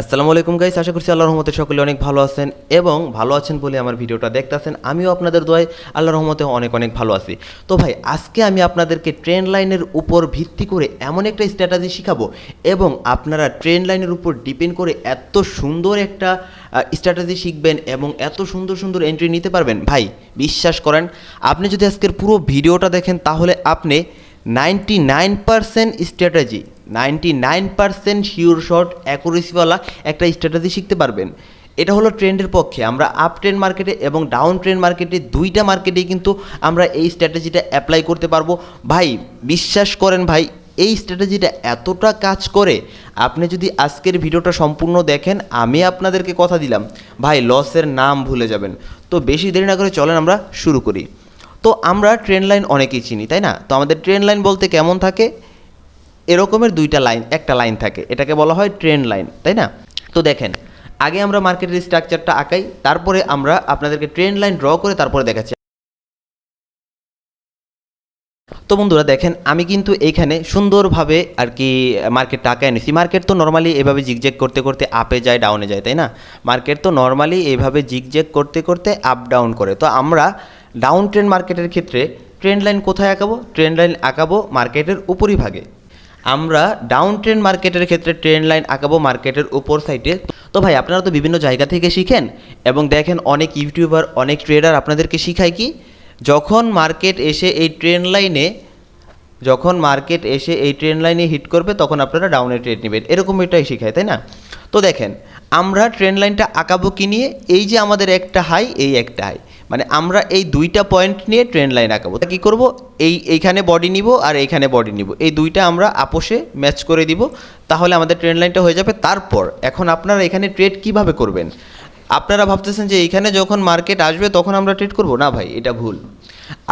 আসসালামু আলাইকুম গাইস, আশা করছি আল্লাহর রহমতে সকলে অনেক ভালো আছেন এবং ভালো আছেন বলে আমার ভিডিওটা দেখতেছেন। আমিও আপনাদের দোয়ায় আল্লাহর রহমতে অনেক অনেক ভালো আছি। তো ভাই, আজকে আমি আপনাদেরকে ট্রেন লাইনের উপর ভিত্তি করে এমন একটা স্ট্র্যাটাজি শিখাবো এবং আপনারা ট্রেন লাইনের উপর ডিপেন্ড করে এত সুন্দর একটা স্ট্র্যাটাজি শিখবেন এবং এত সুন্দর সুন্দর এন্ট্রি নিতে পারবেন। ভাই, বিশ্বাস করেন, আপনি যদি আজকের পুরো ভিডিওটা দেখেন তাহলে আপনি ninety nine percent strategy ninety nine percent sure shot অ্যাকুরেসিওয়ালা একটা স্ট্র্যাটেজি শিখতে পারবেন। এটা হলো ট্রেন্ডের পক্ষে। আমরা আপ ট্রেন্ড মার্কেটে এবং ডাউন ট্রেন্ড মার্কেটে দুইটা মার্কেটেই কিন্তু আমরা এই স্ট্র্যাটেজিটা অ্যাপ্লাই করতে পারব। ভাই, বিশ্বাস করেন ভাই, এই স্ট্র্যাটেজিটা এতটা কাজ করে, আপনি যদি আজকের ভিডিওটা সম্পূর্ণ দেখেন, আমি আপনাদেরকে কথা দিলাম। ভাই লসের নাম ভুলে যাবেন। তো বেশি দেরি না করে চলেন আমরা শুরু করি। তো আমরা ট্রেন লাইন অনেকেই চিনি, তাই না? তো আমাদের ট্রেন লাইন বলতে কেমন থাকে? এরকমের দুইটা লাইন, একটা লাইন থাকে। এটাকে বলা হয় ট্রেন লাইন, তাই না? তো দেখেন, আগে আমরা মার্কেটের স্ট্রাকচারটা আঁকাই, তারপরে আমরা আপনাদেরকে ট্রেন লাইন ড্র করে তারপরে দেখাচ্ছি। তো বন্ধুরা, দেখেন, আমি কিন্তু এইখানে সুন্দরভাবে আর কি মার্কেটটা আঁকায় নিছি মার্কেট তো নর্মালি এভাবে জিগজ্যাগ করতে করতে আপে যায় ডাউনে যায়, তাই না? মার্কেট তো নর্মালি এভাবে জিগজ্যাগ করতে করতে আপ ডাউন করে। তো আমরা ডাউন ট্রেন্ড মার্কেটের ক্ষেত্রে ট্রেন্ড লাইন কোথায় আঁকাবো? ট্রেন্ড লাইন আঁকাবো মার্কেটের উপরিভাগে। আমরা ডাউন ট্রেন মার্কেটের ক্ষেত্রে ট্রেন লাইন আঁকাবো মার্কেটের উপর সাইডে তো ভাই, আপনারা তো বিভিন্ন জায়গা থেকে শিখেন এবং দেখেন অনেক ইউটিউবার অনেক ট্রেডার আপনাদেরকে শিখায় কি? যখন মার্কেট এসে এই ট্রেন লাইনে যখন মার্কেট এসে এই ট্রেন লাইনে হিট করবে, তখন আপনারা ডাউনে ট্রেড নেবেন। এরকম এটাই শেখায়, তাই না? তো দেখেন, আমরা ট্রেন লাইনটা আঁকাবো কি নিয়ে? এই যে আমাদের একটা হাই এই একটা হাই মানে আমরা এই দুইটা পয়েন্ট নিয়ে ট্রেন লাইন আঁকাবো। তা কী করব? এই, এইখানে বডি নিব আর এইখানে বডি নিব। এই দুইটা আমরা আপোষে ম্যাচ করে দিব, তাহলে আমাদের ট্রেন লাইনটা হয়ে যাবে। তারপর, এখন আপনারা এখানে ট্রেড কীভাবে করবেন? আপনারা ভাবতেছেন যে এইখানে যখন মার্কেট আসবে তখন আমরা ট্রেড করব? না ভাই, এটা ভুল।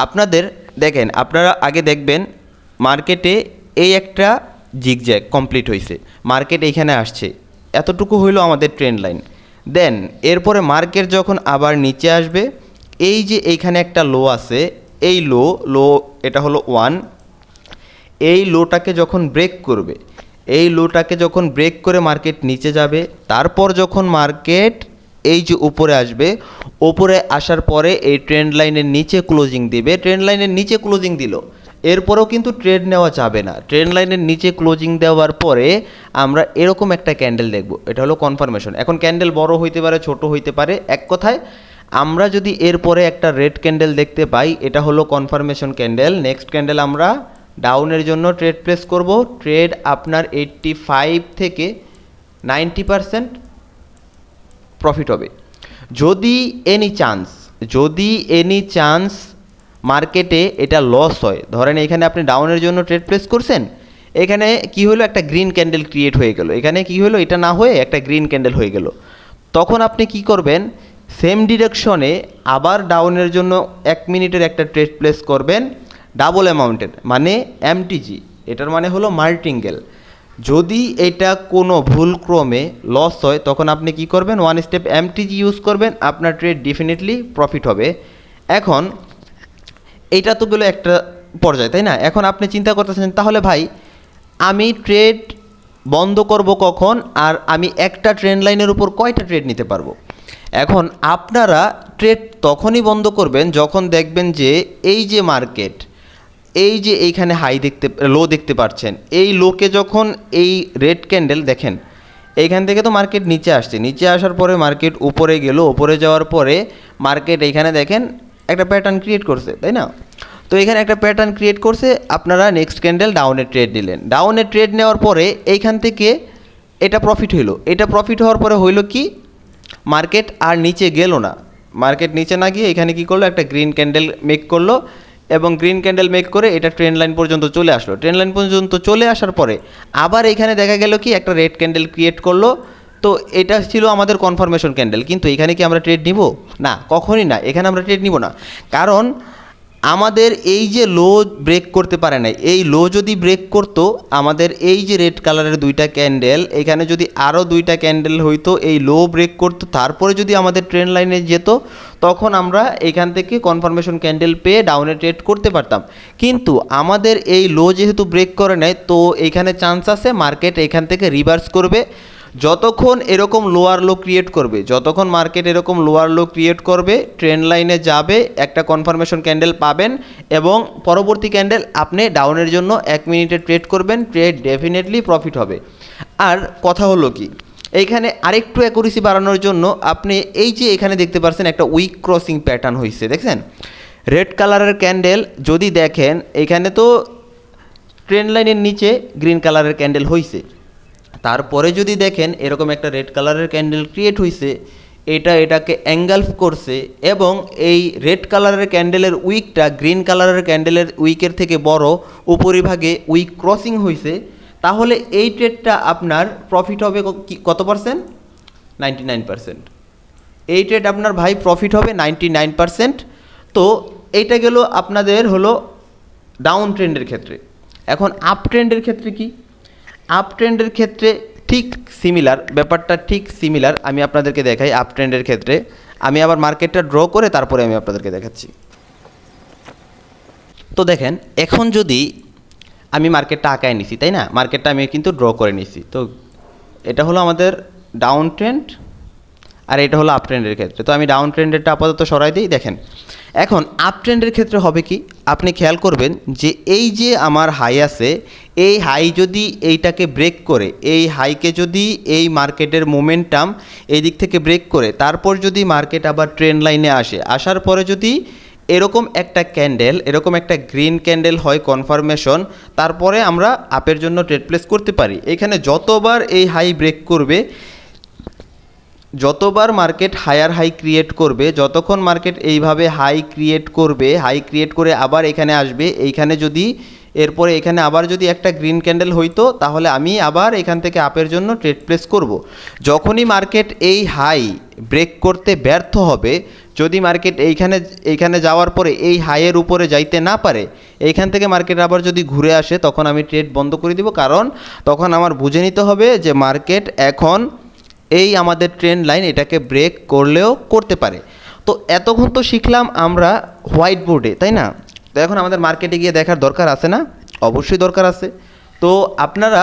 আপনাদের, দেখেন, আপনারা আগে দেখবেন মার্কেটে এই একটা জিগজ্যাগ কমপ্লিট হয়েছে মার্কেট এইখানে আসছে। এতটুকু হইল আমাদের ট্রেন লাইন দেন এরপরে মার্কেট যখন আবার নিচে আসবে এই যে এইখানে একটা লো আছে, এই লো লো এটা হলো ওয়ান এই লোটাকে যখন ব্রেক করবে, এই লোটাকে যখন ব্রেক করে মার্কেট নিচে যাবে, তারপর যখন মার্কেট এই যে উপরে আসবে ওপরে আসার পরে এই ট্রেন্ড লাইনের নিচে ক্লোজিং দিবে। ট্রেন্ড লাইনের নিচে ক্লোজিং দিল। এরপরেও কিন্তু ট্রেড নেওয়া যাবে না। ট্রেন্ড লাইনের নিচে ক্লোজিং দেওয়ার পরে আমরা এরকম একটা ক্যান্ডেল দেখব। এটা হলো কনফার্মেশন এখন ক্যান্ডেল বড় হইতে পারে, ছোট হইতে পারে। এক কথায় আমরা যদি এরপরে একটা রেড ক্যান্ডেল দেখতে পাই, এটা হলো কনফার্মেশন ক্যান্ডেল নেক্সট ক্যান্ডেল আমরা ডাউনের জন্য ট্রেড প্লেস করব। ট্রেড আপনার এইট্টি ফাইভ থেকে নাইনটি পারসেন্ট প্রফিট হবে। যদি এনি চান্স যদি এনি চান্স মার্কেটে এটা লস হয়, ধরেন এখানে আপনি ডাউনের জন্য ট্রেড প্লেস করছেন, এখানে কি হলো? একটা গ্রিন ক্যান্ডেল ক্রিয়েট হয়ে গেল। এখানে কি হলো? এটা না হয়ে একটা গ্রিন ক্যান্ডেল হয়ে গেল। তখন আপনি কি করবেন? সেম ডিরেকশনে আবার ডাউনের জন্য এক মিনিটের একটা ট্রেড প্লেস করবেন ডাবল অ্যামাউন্টের মানে এমটিজি। এটার মানে হলো মাল্টিঙ্গেল। যদি এটা কোনো ভুলক্রমে লস হয়, তখন আপনি কি করবেন? ওয়ান স্টেপ এমটিজি ইউজ করবেন, আপনার ট্রেড ডেফিনেটলি প্রফিট হবে। এখন এইটা তো গেলো একটা পর্যায়ে, তাই না? এখন আপনি চিন্তা করতেছেন, তাহলে ভাই, আমি ট্রেড বন্ধ করব কখন? আর আমি একটা ট্রেন লাইনের উপর কয়টা ট্রেড নিতে পারব? এখন আপনারা ট্রেড তখনই বন্ধ করবেন যখন দেখবেন যে এই যে মার্কেট এই যে এইখানে হাই দেখতে লো দেখতে পাচ্ছেন এই লোকে যখন এই রেড ক্যান্ডেল দেখেন, এইখান থেকে তো মার্কেট নিচে আসছে। নিচে আসার পরে মার্কেট উপরে গেল, উপরে যাওয়ার পরে মার্কেট এইখানে দেখেন একটা প্যাটার্ন ক্রিয়েট করছে, তাই না? তো এখানে একটা প্যাটার্ন ক্রিয়েট করছে, আপনারা নেক্সট ক্যান্ডেল ডাউনে ট্রেড নিলেন। ডাউনে ট্রেড নেওয়ার পরে এইখান থেকে এটা প্রফিট হইল। এটা প্রফিট হওয়ার পরে হইল কি? মার্কেট আর নিচে গেল না। মার্কেট নিচে না গিয়ে এখানে কি করল? একটা গ্রিন ক্যান্ডেল মেক করল এবং গ্রিন ক্যান্ডেল মেক করে এটা ট্রেন লাইন পর্যন্ত চলে আসলো। ট্রেন লাইন পর্যন্ত চলে আসার পরে আবার এখানে দেখা গেল কি? একটা রেড ক্যান্ডেল ক্রিয়েট করল। তো এটা ছিল আমাদের কনফার্মেশন ক্যান্ডেল কিন্তু এখানে কি আমরা ট্রেড নিব? না, কখনই না। এখানে আমরা ট্রেড নিব না। কারণ আমাদের এই যে লো ব্রেক করতে পারে নাই, এই লো যদি ব্রেক করতো, আমাদের এই যে রেড কালারের দুইটা ক্যান্ডেল এখানে যদি আরও দুইটা ক্যান্ডেল হইতো, এই লো ব্রেক করতো, তারপরে যদি আমাদের ট্রেন লাইনে যেত, তখন আমরা এখান থেকে কনফার্মেশন ক্যান্ডেল পেয়ে ডাউনে ট্রেড করতে পারতাম। কিন্তু আমাদের এই লো যেহেতু ব্রেক করে নেয় তো এখানে চান্স আছে মার্কেট এখান থেকে রিভার্স করবে। যতক্ষণ এরকম লোয়ার লো ক্রিয়েট করবে, যতক্ষণ মার্কেট এরকম লোয়ার লো ক্রিয়েট করবে ট্রেন্ড লাইনে যাবে, একটা কনফার্মেশন ক্যান্ডেল পাবেন এবং পরবর্তী ক্যান্ডেল আপনি ডাউনের জন্য এক মিনিটে ট্রেড করবেন ট্রেড ডেফিনেটলি প্রফিট হবে। আর কথা হলো কি এইখানে আরেকটু অ্যাকুরেসি বাড়ানোর জন্য আপনি এই যে এখানে দেখতে পাচ্ছেন একটা উইক ক্রসিং প্যাটার্ন হয়েছে দেখছেন? রেড কালারের ক্যান্ডেল যদি দেখেন, এখানে তো ট্রেন লাইনের নিচে গ্রিন কালারের ক্যান্ডেল হয়েছে তারপরে যদি দেখেন এরকম একটা রেড কালারের ক্যান্ডেল ক্রিয়েট হয়েছে এটা এটাকে অ্যাঙ্গালফ করছে এবং এই রেড কালারের ক্যান্ডেলের উইকটা গ্রিন কালারের ক্যান্ডেলের উইকের থেকে বড়, উপরিভাগে উইক ক্রসিং হয়েছে তাহলে এই ট্রেডটা আপনার প্রফিট হবে কত পার্সেন্ট নাইনটি নাইন পার্সেন্ট এই ট্রেড আপনার ভাই প্রফিট হবে নাইনটি নাইন পার্সেন্ট তো এইটা গেল আপনাদের হলো ডাউন ট্রেন্ডের ক্ষেত্রে। এখন আপ ট্রেন্ডের ক্ষেত্রে কি? আপ ট্রেন্ডের ক্ষেত্রে ঠিক সিমিলার ব্যাপারটা ঠিক সিমিলার আমি আপনাদেরকে দেখাই আপ ট্রেন্ডের ক্ষেত্রে। আমি আবার মার্কেটটা ড্র করে তারপরে আমি আপনাদেরকে দেখাচ্ছি। তো দেখেন, এখন যদি আমি মার্কেটটা আঁকায় নিছি, তাই না? মার্কেটটা আমি কিন্তু ড্র করে নিছি। তো এটা হলো আমাদের ডাউন ট্রেন্ড আর এটা হলো আপ ট্রেন্ডের ক্ষেত্রে। তো আমি ডাউন ট্রেন্ডেরটা আপাতত সরাই দিই, দেখেন। এখন আপ ট্রেন্ডের ক্ষেত্রে হবে কি? আপনি খেয়াল করবেন যে এই যে আমার হাই আছে, এই হাই যদি এইটাকে ব্রেক করে, এই হাইকে যদি এই মার্কেটের মোমেন্টাম এই দিক থেকে ব্রেক করে, তারপর যদি মার্কেট আবার ট্রেন্ড লাইনে আসে, আসার পরে যদি এরকম একটা ক্যান্ডেল এরকম একটা গ্রিন ক্যান্ডেল হয় কনফার্মেশন তারপরে আমরা আপের জন্য ট্রেড প্লেস করতে পারি। এখানে যতবার এই হাই ব্রেক করবে যতবার মার্কেট হায়ার হাই ক্রিয়েট করবে, যতক্ষণ মার্কেট এইভাবে হাই ক্রিয়েট করবে, হাই ক্রিয়েট করে আবার এখানে আসবে, এইখানে যদি, এরপরে এখানে আবার যদি একটা গ্রিন ক্যান্ডেল হইতো, তাহলে আমি আবার এখান থেকে আপের জন্য ট্রেড প্লেস করব। যখনই মার্কেট এই হাই ব্রেক করতে ব্যর্থ হবে, যদি মার্কেট এইখানে এইখানে যাওয়ার পরে এই হাইয়ের উপরে যাইতে না পারে, এইখান থেকে মার্কেট আবার যদি ঘুরে আসে, তখন আমি ট্রেড বন্ধ করে দিব। কারণ তখন আমার বুঝে নিতে হবে যে মার্কেট এখন এই আমাদের ট্রেন্ড লাইন এটাকে ব্রেক করলেও করতে পারে। তো এতক্ষণ তো শিখলাম আমরা হোয়াইট বোর্ডে তাই না? তো এখন আমাদের মার্কেটে গিয়ে দেখার দরকার আছে না? অবশ্যই দরকার আছে। তো আপনারা,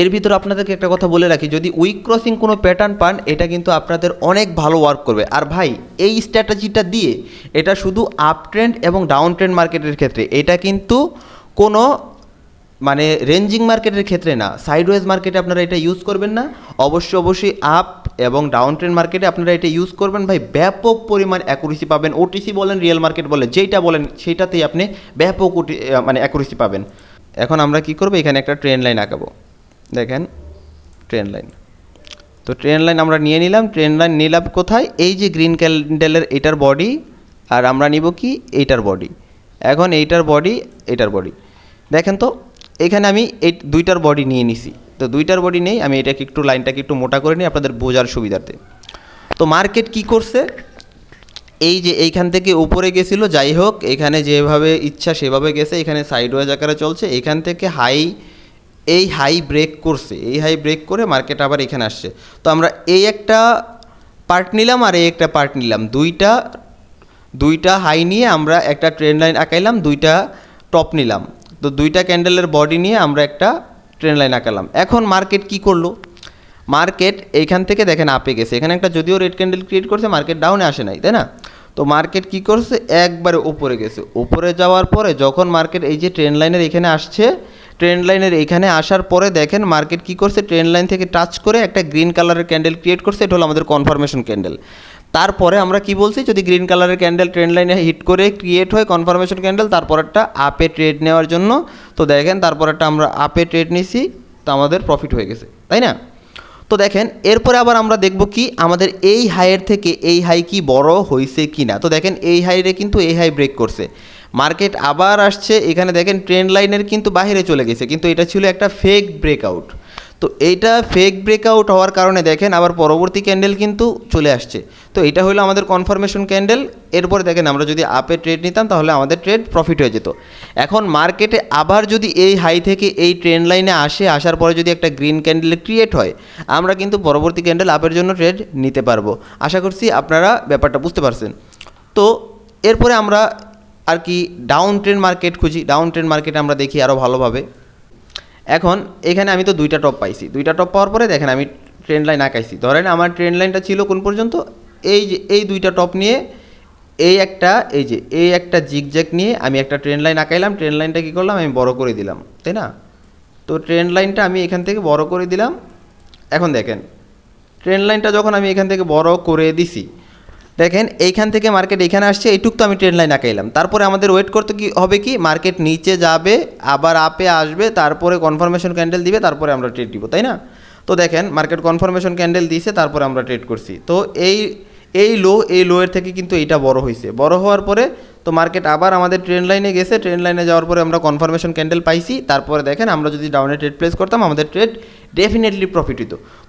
এর ভিতরে আপনাদেরকে একটা কথা বলে রাখি, যদি উইক ক্রসিং কোনো প্যাটার্ন পান, এটা কিন্তু আপনাদের অনেক ভালো ওয়ার্ক করবে। আর ভাই, এই স্ট্র্যাটেজিটা দিয়ে এটা শুধু আপ ট্রেন্ড এবং ডাউন ট্রেন্ড মার্কেটের ক্ষেত্রে, এটা কিন্তু কোনো মানে রেঞ্জিং মার্কেটের ক্ষেত্রে না সাইডওয়েজ মার্কেটে আপনারা এটা ইউজ করবেন না। অবশ্যই অবশ্যই আপ এবং ডাউন ট্রেন মার্কেটে আপনারা এটা ইউজ করবেন। ভাই, ব্যাপক পরিমাণ অ্যাকুরেসি পাবেন। ওটিসি বলেন রিয়েল মার্কেট বলেন, যেইটা বলেন, সেইটাতেই আপনি ব্যাপক মানে অ্যাকুরেসি পাবেন। এখন আমরা কি করব? এখানে একটা ট্রেন লাইন আঁকাবো। দেখেন ট্রেন লাইন তো ট্রেন লাইন আমরা নিয়ে নিলাম। ট্রেন লাইন নিলাম কোথায়? এই যে গ্রিন ক্যান্ডেলের এটার বডি আর আমরা নিব কি? এইটার বডি এখন এইটার বডি এটার বডি দেখেন তো এখানে আমি এই দুইটার বডি নিয়ে নিছি। তো দুইটার বডি নেই, আমি এটাকে একটু লাইনটাকে একটু মোটা করে নিই আপনাদের বোঝার সুবিধার্থে। তো মার্কেট কি করছে? এই যে এইখান থেকে উপরে গেছিল, যাই হোক, এখানে যেভাবে ইচ্ছা সেভাবে গেছে, এখানে সাইডওয়াইজ আকারে চলছে, এখান থেকে হাই এই হাই ব্রেক করছে। এই হাই ব্রেক করে মার্কেট আবার এখানে আসছে। তো আমরা এই একটা পার্ট নিলাম আর এই একটা পার্ট নিলাম। দুইটা দুইটা হাই নিয়ে আমরা একটা ট্রেন লাইন আঁকাইলাম, দুইটা টপ নিলাম। তো দুইটা ক্যান্ডেলের বডি নিয়ে আমরা একটা ট্রেন লাইন আঁকালাম। এখন মার্কেট কি করল? মার্কেট এইখান থেকে দেখেন আপে গেছে। এখানে একটা যদিও রেড ক্যান্ডেল ক্রিয়েট করছে মার্কেট ডাউনে আসে নাই, তাই না? তো মার্কেট কি করছে? একবারে ওপরে গেছে। উপরে যাওয়ার পরে যখন মার্কেট এই যে ট্রেন লাইনের এখানে আসছে ট্রেন লাইনের এখানে আসার পরে দেখেন মার্কেট কি করছে? ট্রেন লাইন থেকে টাচ করে একটা গ্রিন কালারের ক্যান্ডেল ক্রিয়েট করছে। এটা হলো আমাদের কনফার্মেশন ক্যান্ডেল তারপরে আমরা কি বলছি? যদি গ্রিন কালারের ক্যান্ডেল ট্রেন লাইনে হিট করে ক্রিয়েট হয় কনফার্মেশন ক্যান্ডেল তারপরেরটা আপে ট্রেড নেওয়ার জন্য। তো দেখেন, তারপরেরটা আমরা আপে ট্রেড নিছি, তো আমাদের প্রফিট হয়ে গেছে, তাই না? তো দেখেন, এরপরে আবার আমরা দেখব কি, আমাদের এই হাইয়ের থেকে এই হাই কি বড় হয়েছে কি না? তো দেখেন, এই হাইরে কিন্তু এই হাই ব্রেক করছে। মার্কেট আবার আসছে, এখানে দেখেন ট্রেন্ড লাইনের কিন্তু বাইরে চলে গেছে, কিন্তু এটা ছিল একটা ফেক ব্রেকআউট তো এইটা ফেক ব্রেকআউট হওয়ার কারণে দেখেন, আবার পরবর্তী ক্যান্ডেল কিন্তু চলে আসছে। তো এটা হলো আমাদের কনফার্মেশন ক্যান্ডেল এরপরে দেখেন, আমরা যদি আপে ট্রেড নিতাম, তাহলে আমাদের ট্রেড প্রফিট হয়ে যেত। এখন মার্কেটে আবার যদি এই হাই থেকে এই ট্রেন্ড লাইনে আসে, আসার পরে যদি একটা গ্রিন ক্যান্ডেল ক্রিয়েট হয়, আমরা কিন্তু পরবর্তী ক্যান্ডেল আপের জন্য ট্রেড নিতে পারব। আশা করছি আপনারা ব্যাপারটা বুঝতে পারছেন। তো এরপরে আমরা আর কি ডাউন ট্রেন্ড মার্কেট খুঁজি। ডাউন ট্রেন্ড মার্কেট আমরা দেখি আরও ভালোভাবে। এখন এখানে আমি তো দুইটা টপ পাইছি। দুইটা টপ পাওয়ার পরে দেখেন আমি ট্রেন লাইন আঁকাইছি। ধরেন আমার ট্রেন লাইনটা ছিল কোন পর্যন্ত? এই যে, এই দুইটা টপ নিয়ে, এই একটা, এই যে, এই একটা জিগজ্যাক নিয়ে আমি একটা ট্রেন লাইন আঁকাইলাম। ট্রেন লাইনটা কী করলাম? আমি বড় করে দিলাম, তাই না? তো ট্রেন লাইনটা আমি এখান থেকে বড় করে দিলাম। এখন দেখেন ট্রেন লাইনটা যখন আমি এখান থেকে বড় করে দিছি দেখেন, এইখান থেকে মার্কেট এখানে আসছে, এইটুক তো আমি ট্রেন লাইন আঁকাইলাম। তারপরে আমাদের ওয়েট করতে কি হবে কি? মার্কেট নিচে যাবে, আবার আপে আসবে, তারপরে কনফার্মেশন ক্যান্ডেল দিবে, তারপরে আমরা ট্রেড দিব তাই না? তো দেখেন মার্কেট কনফার্মেশন ক্যান্ডেল দিয়েছে, তারপরে আমরা ট্রেড করছি। তো এই এই লো এই লোয়ের থেকে কিন্তু এইটা বড় হয়েছে বড় হওয়ার পরে তো মার্কেট আবার আমাদের ট্রেন লাইনে গেছে ট্রেন লাইনে যাওয়ার পরে আমরা কনফার্মেশন ক্যান্ডেল পাইছি। তারপরে দেখেন, আমরা যদি ডাউনে ট্রেড প্লেস করতাম, আমাদের ট্রেড ডেফিনেটলি প্রফিট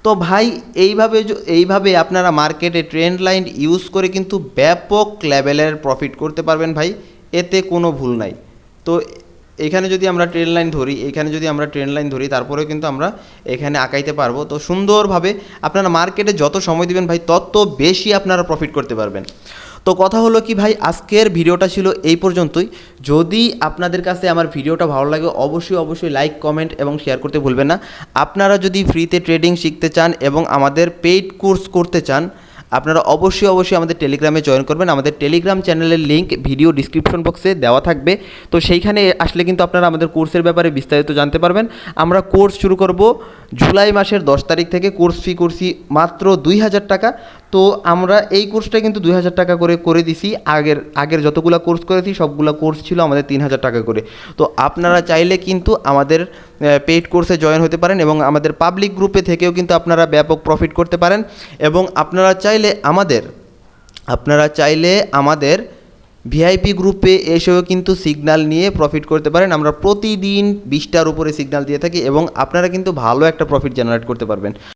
তো ভাই, এইভাবে এইভাবে আপনারা মার্কেটে ট্রেন্ড লাইন ইউজ করে কিন্তু ব্যাপক লেভেলের প্রফিট করতে পারবেন ভাই। এতে কোনো ভুল নাই। তো এখানে যদি আমরা ট্রেন লাইন ধরি, এখানে যদি আমরা ট্রেন লাইন ধরি, তারপরেও কিন্তু আমরা এখানে আঁকাইতে পারব। তো সুন্দরভাবে আপনারা মার্কেটে যত সময় দিবেন ভাই, তত বেশি আপনারা প্রফিট করতে পারবেন। তো কথা হলো কি ভাই, আজকের ভিডিওটা ছিল এই পর্যন্তই। যদি আপনাদের কাছে আমার ভিডিওটা ভালো লাগে, অবশ্যই অবশ্যই লাইক কমেন্ট এবং শেয়ার করতে ভুলবেন না। আপনারা যদি ফ্রিতে ট্রেডিং শিখতে চান এবং আমাদের পেইড কোর্স করতে চান, আপনারা অবশ্যই অবশ্যই আমাদের টেলিগ্রামে জয়েন করবেন। আমাদের টেলিগ্রাম চ্যানেলের লিঙ্ক ভিডিও ডিসক্রিপশন বক্সে দেওয়া থাকবে। তো সেইখানে আসলে কিন্তু আপনারা আমাদের কোর্সের ব্যাপারে বিস্তারিত জানতে পারবেন। আমরা কোর্স শুরু করব জুলাই মাসের দশ তারিখ থেকে। কোর্স ফি করছি মাত্র দুই হাজার টাকা। তো আমরা এই কোর্সটা কিন্তু দুই হাজার টাকা করে করে দিছি। আগের আগের যতগুলো কোর্স করেছি, সবগুলো কোর্স ছিল আমাদের তিন হাজার টাকা করে। তো আপনারা চাইলে কিন্তু আমাদের পেইড কোর্সে জয়েন হতে পারেন এবং আমাদের পাবলিক গ্রুপে থেকেও কিন্তু আপনারা ব্যাপক প্রফিট করতে পারেন এবং আপনারা চাইলে আমাদের, আপনারা চাইলে আমাদের ভিআইপি গ্রুপে এসেও কিন্তু সিগনাল নিয়ে প্রফিট করতে পারেন। আমরা প্রতিদিন বিশটার উপরে সিগনাল দিয়ে থাকি এবং আপনারা কিন্তু ভালো একটা প্রফিট জেনারেট করতে পারবেন।